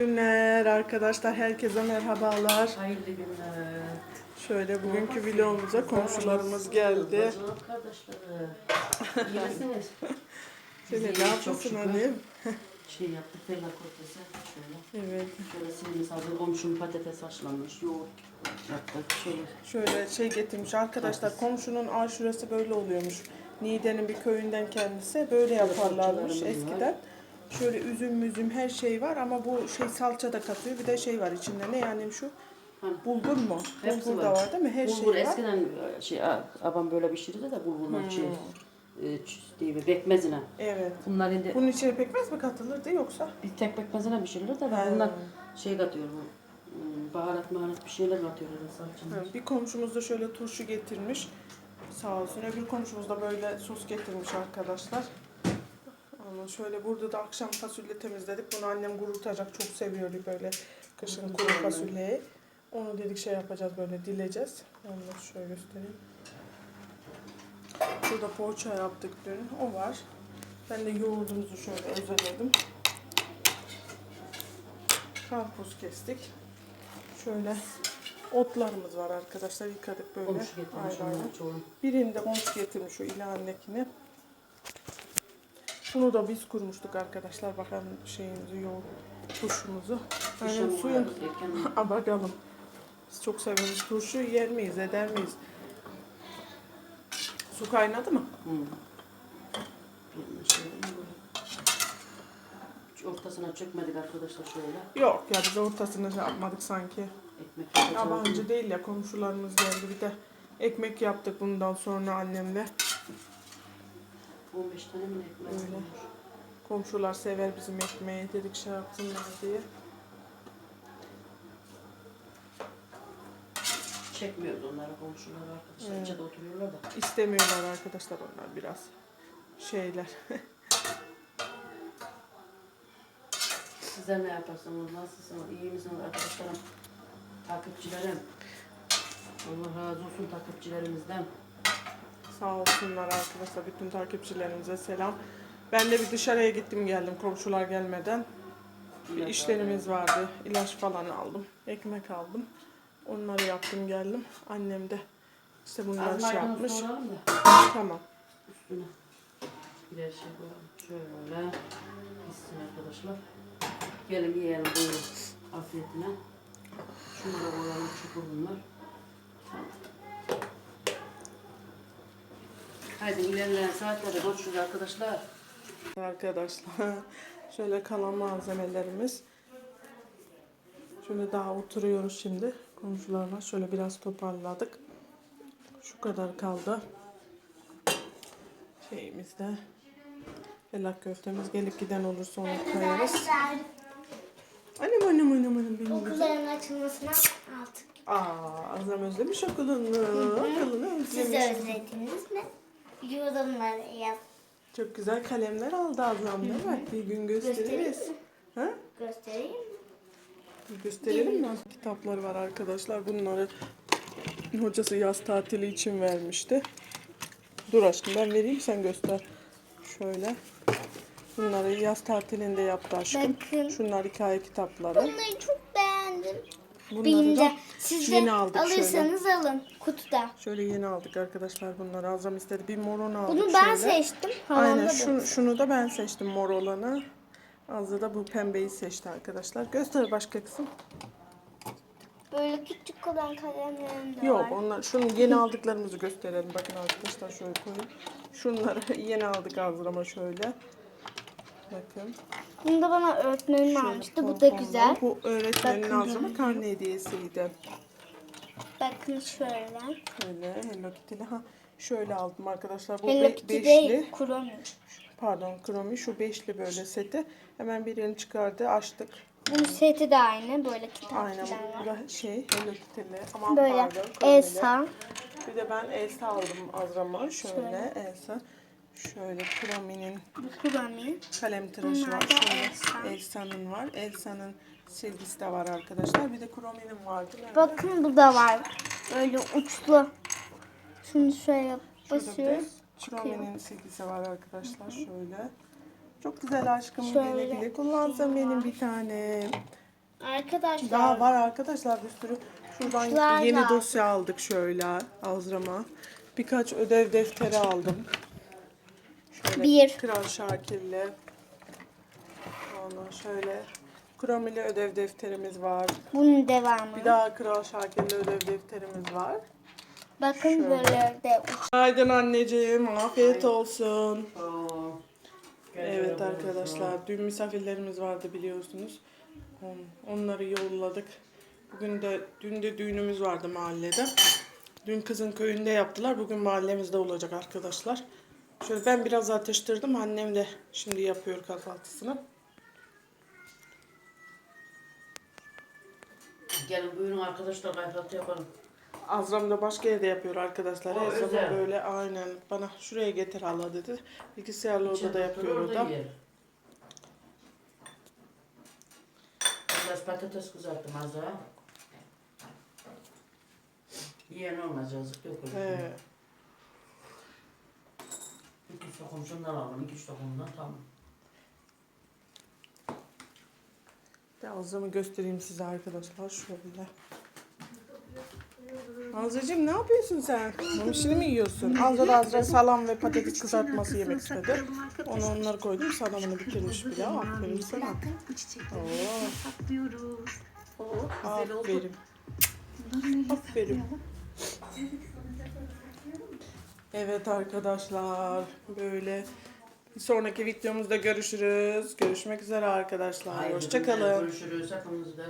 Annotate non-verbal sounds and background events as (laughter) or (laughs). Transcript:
günler arkadaşlar. Herkese merhabalar. Hayırlı günler. Şöyle bugünkü vlogumuza komşularımız geldi. Şöyle Biz ne yapıyorsun annem? Şey yaptık felak ortası. Şöyle. Evet. Şöyle silimiz hazır. Komşum patates haşlanmış. Yoğurt yaptık. Şöyle. Şöyle şey getirmiş arkadaşlar. Komşunun aşuresi böyle oluyormuş. Niğde'nin bir köyünden kendisi. Böyle yaparlarmış komşularımız var. Şöyle üzüm müzüm her şey var ama bu şey salça da katıyor. Bir de şey var içinde. Ne yani şu? Bulgur mu? Hepsi Bulgur da var. var değil mi? Her Bulgur şey var. eskiden şey a- babam böyle pişirirdi de bulgurlar Hmm. şey. E, değil mi? Bekmezine. Evet. Bunlar şimdi Bunun içine pekmez mi katılırdı yoksa? bir tek bekmezine pişirilir de ben bunlar şey katıyor bu. hmm, Baharat maharat bir şeyler katıyor öyle salçanın. Ha, Bir komşumuz da şöyle turşu getirmiş. Sağ olsun. Öbür komşumuz da böyle sos getirmiş arkadaşlar. Ama şöyle burada da akşam fasulye temizledik. Bunu annem kurutacak. Çok seviyordu böyle kışın kuru fasulyeyi. Onu dedik şey yapacağız böyle dileceğiz. Onu şöyle göstereyim. Şurada poğaça yaptık dün. O var. Ben de yoğurdumuzu şöyle özeledim. Karpuz kestik. Şöyle otlarımız var arkadaşlar. Yıkadık böyle. Komşu getirmiş Ayrı ayrı. Birinde komşu getirmiş o ilahannekini. Bunu da biz kurmuştuk arkadaşlar. Bakalım şeyimizi, yoğurt, turşumuzu. Aynen suyun. (laughs) bakalım. Biz çok severiz. Turşu yer miyiz, eder miyiz? Su kaynadı mı? Hı. Hiç Ortasına çökmedik arkadaşlar şöyle. Yok ya biz ortasını şey yapmadık sanki. Ekmek. Yabancı değil ya komşularımız geldi. Bir de ekmek yaptık bundan sonra annemle. 15 tane mi ekmek? Öyle. olmuş? Komşular sever bizim ekmeği dedik şey yapsınlar diye. Çekmiyordu onları komşular arkadaşlar. Evet. İçeride oturuyorlar da. İstemiyorlar arkadaşlar onlar biraz şeyler. (laughs) Sizler ne yaparsınız? Nasılsınız? İyi misiniz arkadaşlarım? Takipçilerim. Allah razı olsun takipçilerimizden. Sağ olsunlar arkadaşlar. Bütün takipçilerimize selam. Ben de bir dışarıya gittim geldim komşular gelmeden. Bir işlerimiz vardı. İlaç falan aldım. Ekmek aldım. Onları yaptım geldim. Annem de işte bunları şey yapmış. Tamam. üstüne. Birer şey koyalım. Şöyle. Gitsin arkadaşlar. Gelin yiyelim buyurun. Afiyetine. Şunları koyalım çukur bunlar. Haydi ilerleyen saatlerde görüşürüz arkadaşlar. Arkadaşlar (laughs) şöyle kalan malzemelerimiz. Şöyle daha oturuyoruz şimdi komşularla. Şöyle biraz toparladık. Şu kadar kaldı. Şeyimizde. Helak köftemiz gelip giden olursa onu koyarız. Annem annem annem annem benim güzel. okulların açılmasına artık. Aa Azam özlemiş okulunu. Okulunu Siz özlemiş. de özlediniz mi? Yorumlara yaz. Çok güzel kalemler aldı Azam değil mi? Bir gün gösteririz. Göstereyim Ha? Göstereyim mi? Gösterelim mi? Kitapları var arkadaşlar. Bunları hocası yaz tatili için vermişti. Dur aşkım ben vereyim sen göster. Şöyle. Bunları yaz tatilinde yaptı aşkım. Bakın. Şunlar hikaye kitapları. Bunları çok beğendim. Bunları Benim de siz de aldık şöyle. alırsanız alın kutuda. Şöyle yeni aldık arkadaşlar bunları. Azam istedi. Bir moronu aldık Bunu ben şöyle. seçtim. Halam Aynen da şunu, şunu da ben seçtim mor olanı. Azra da bu pembeyi seçti arkadaşlar. Göster başka kısım. Böyle küçük olan kalemlerim de Yok var. onlar şunu yeni aldıklarımızı gösterelim. Bakın arkadaşlar şöyle koyayım. Şunları (laughs) yeni aldık Azra'ma şöyle. Bakın. Bunu da bana öğretmenim Şöyle almıştı. Bu da pomponlu. güzel. Bu öğretmenin Bakın böyle. karne hediyesiydi. Bakın şöyle. Şöyle Hello Kitty'li. Ha, şöyle aldım arkadaşlar. Bu Hello be- Kitty beşli. değil, Kuromi. Pardon kromi. Şu beşli böyle seti. Hemen birini çıkardı açtık. Bunun seti de aynı. Böyle Aynen kitaplar bu var. da şey Hello Kitty'li. Aman Böyle pardon. kromili. Elsa. Bir de ben Elsa aldım Azra'ma. Şöyle Elsa. Şöyle Kromi'nin kalem tıraşı Bunlar var. Şöyle Elsa. Elsa'nın var. Elsa'nın silgisi de var arkadaşlar. Bir de Kromi'nin vardı. Nerede? Bakın bu da var. Böyle uçlu. Şunu şöyle basıyoruz. Kromi'nin silgisi var arkadaşlar. Şöyle. Çok güzel aşkım. Şöyle. Güle kullansam benim bir tane. Arkadaşlar. Daha var arkadaşlar bir sürü. Şuradan Uçlar yeni var. dosya aldık şöyle Azrama. Birkaç ödev defteri aldım. Şöyle Bir. Kral Şakir'le. Ondan şöyle Kromili ödev defterimiz var. Bunun devamı. Bir daha Kral Şakir'le ödev defterimiz var. Bakın böyle de Günaydın anneciğim. Afiyet olsun. Evet arkadaşlar, dün misafirlerimiz vardı biliyorsunuz. On- Onları yolladık. Bugün de dün de düğünümüz vardı mahallede. Dün kızın köyünde yaptılar. Bugün mahallemizde olacak arkadaşlar. Şöyle ben biraz atıştırdım. Annem de şimdi yapıyor kahvaltısını. Gelin buyurun arkadaşlar kahvaltı yapalım. Azram da başka yerde yapıyor arkadaşlar. O Her zaman özel. böyle aynen bana şuraya getir hala dedi. Bilgisayarlı odada yapıyor o da. yer. Biraz patates kızarttım az daha. Yiyen olmaz yazık yok öyle. He. Şundan alalım, iki sokumdan tamam. Bir Azram'ı göstereyim size arkadaşlar şöyle. Azra'cığım ne yapıyorsun sen? Mamışını mı yiyorsun? Azra da Azra salam ve patates kızartması yemek istedi. Onu onları koydum. Salamını bitirmiş bile. Aferin sana. Oo. saklıyoruz. Aferin. Aferin. Evet arkadaşlar. Böyle sonraki videomuzda görüşürüz. Görüşmek üzere arkadaşlar. Hoşçakalın. Görüşürüz hepinizle.